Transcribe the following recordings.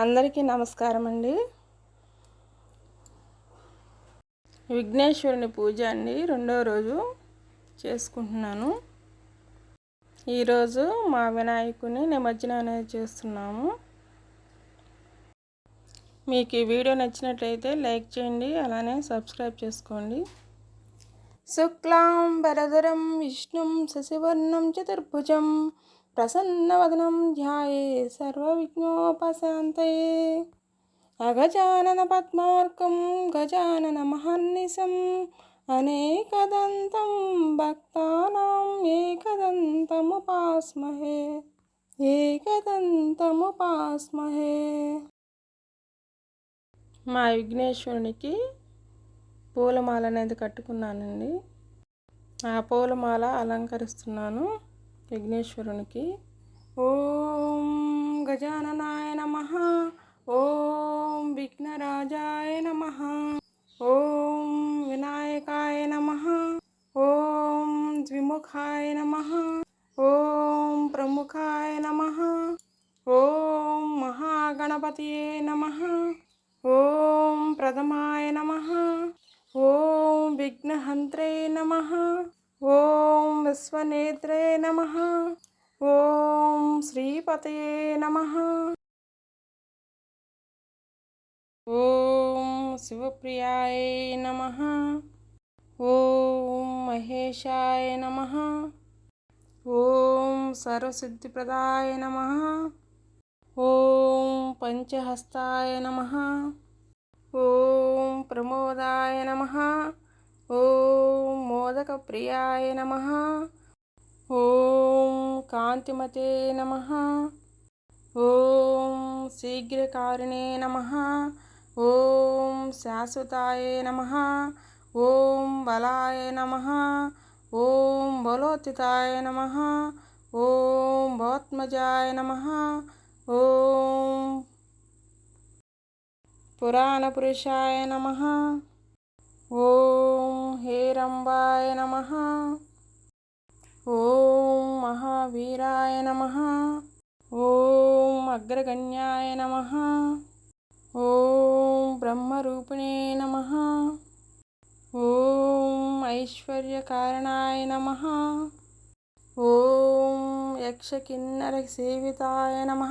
అందరికీ నమస్కారం అండి విఘ్నేశ్వరుని పూజ అండి. రెండో రోజు చేసుకుంటున్నాను. ఈరోజు మా వినాయకుని నిమజ్జనం అనేది చేస్తున్నాము. మీకు ఈ వీడియో నచ్చినట్లయితే లైక్ చేయండి అలానే సబ్స్క్రైబ్ చేసుకోండి. శుక్లాం వరదరం విష్ణుం శశివర్ణం చతుర్భుజం ప్రసన్నవదనం ధ్యాయే సర్వవిఘ్నోపశాంతయే అగజానన పద్మార్కం గజానన మహర్నిశం అనేకదంతం భక్తానాం ఏకదంతముపాస్మహే ఏకదంతముపాస్మహే మా విఘ్నేశ్వరునికి పూలమాల అనేది కట్టుకున్నానండి. ఆ పూలమాల అలంకరిస్తున్నాను. విఘ్నేశ్వరునికి ఓం గజాననాయ నమ. ఓం విఘ్నరాజాయ నమ. ఓం వినాయకాయ నమ. ఓం ద్విముఖాయ నమ. ఓం ప్రముఖాయ నమ. ఓం మహాగణపతియే నమ. ఓం ప్రథమాయ నమ. ఓం విఘ్నహంత్రే నమ. ఓం విశ్వనేత్రే నమ. ఓం శ్రీపతయే నమ. ఓం శివప్రియాయ నమ. ఓం మహేశాయ నమ. ఓం సర్వసిద్ధిప్రదాయ నమ. ఓం పంచహస్తాయ నమ. ఓం ప్రమోదాయ నమ. ఓం మోదక ప్రియాయ నమ. ఓం కాంతిమతే నమ. ఓం శీఘ్రకారిణే నమ. ఓం శాశ్వతాయ నమ. ఓం బలాయ నమ. ఓం బలోత్తితాయ నమ. ఓం భోత్మజాయ నమ. ఓం పురాణపురుషాయ నమ. ఓం ఓం మహావీరాయ నమ. ఓం అగ్రగణ్యాయ నమ. ఓం బ్రహ్మరూపిణే నమ. ఓం ఐశ్వర్యకారణాయ నమ. ఓం యక్షకిన్నర సేవితాయ నమ.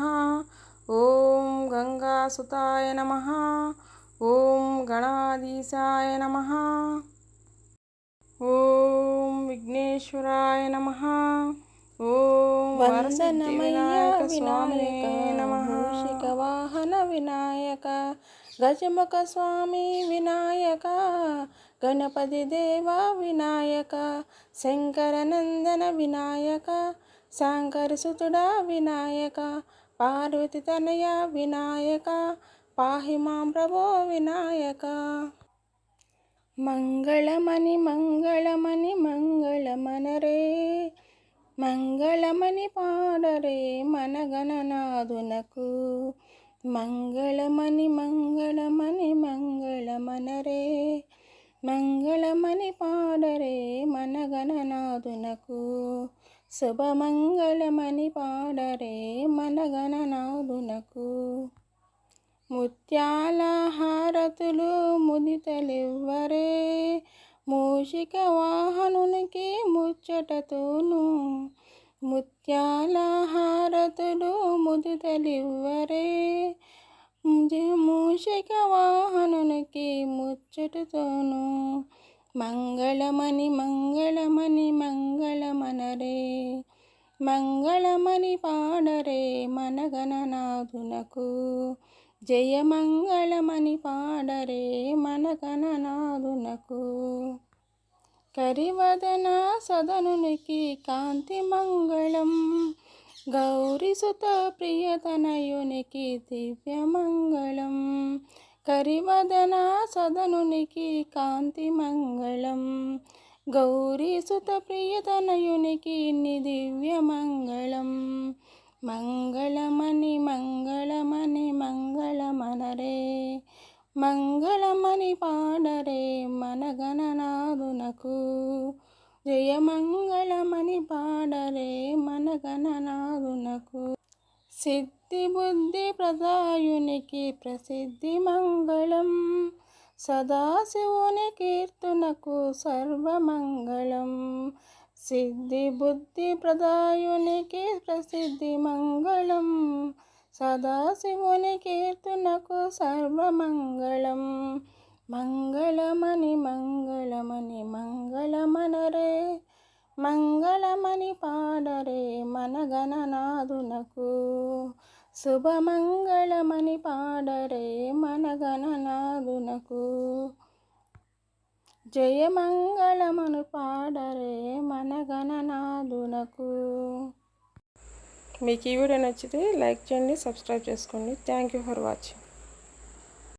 ఓం గంగాసుతాయ నమ. ఓం గణాధీశాయ నమ. ఓం విఘ్నేశ్వరాయ నమ. ఓం వరసిద్ధివినాయక స్వామి నమ. వాహన వినాయక గజముఖ స్వామి వినాయక గణపతి దేవ వినాయక శంకరనందన వినాయక శంకరసుతుడా వినాయక పార్వతి తనయ వినాయక పాహి మాం ప్రభో వినాయక. మంగళమణి మంగళమణి మంగళమనరే మంగళమణి పాడరే మన గణనాథునకు. మంగళమణి మంగళమణి మంగళమనరే మంగళమణి పాడరే మన గణనాథునకు. శుభమంగళమణి పాడరే మన గణనాథునకు. ముత్యాల హారతులు కౌశిక వాహనునికి ముచ్చటతోను ముత్యాల హారతులు ముదితలివ్వరే. మూషిక వాహనునికి ముచ్చటతోను మంగళమణి మంగళమణి మంగళమనరే. మంగళమణి పాడరే మనగణనాథునకు. జయమంగళమణి పాడరే మనగణనాథునకు. కరివదన సదనునికి కాంతి మంగళం. గౌరీసుత ప్రియతనయునికి దివ్యమంగళం కరివదన సదనునికి కాంతి మంగళం. గౌరీసుత ప్రియతనయునికి దివ్యమంగళం మంగళం మంగళమణి పాడరే మన గణనాథునకు. జయమంగళమని పాడరే మన గణనాథునకు. సిద్ధి బుద్ధి ప్రదాయునికి ప్రసిద్ధి మంగళం. సదాశివుని కీర్తునకు సర్వమంగళం. సిద్ధి బుద్ధి ప్రదాయునికి ప్రసిద్ధి మంగళం. సదాశివుని కీర్తునకు సర్వమంగళం. మంగళమని మంగళమని మంగళమనరే మంగళమని పాడరే మనగణనాథునకు శుభమంగళమని పాడరే మనగణనాథునకు జయమంగళమను పాడరే మనగణనాథునకు మీకు ఈ వీడియో నచ్చితే లైక్ చేయండి సబ్స్క్రైబ్ చేసుకోండి. Thank you for watching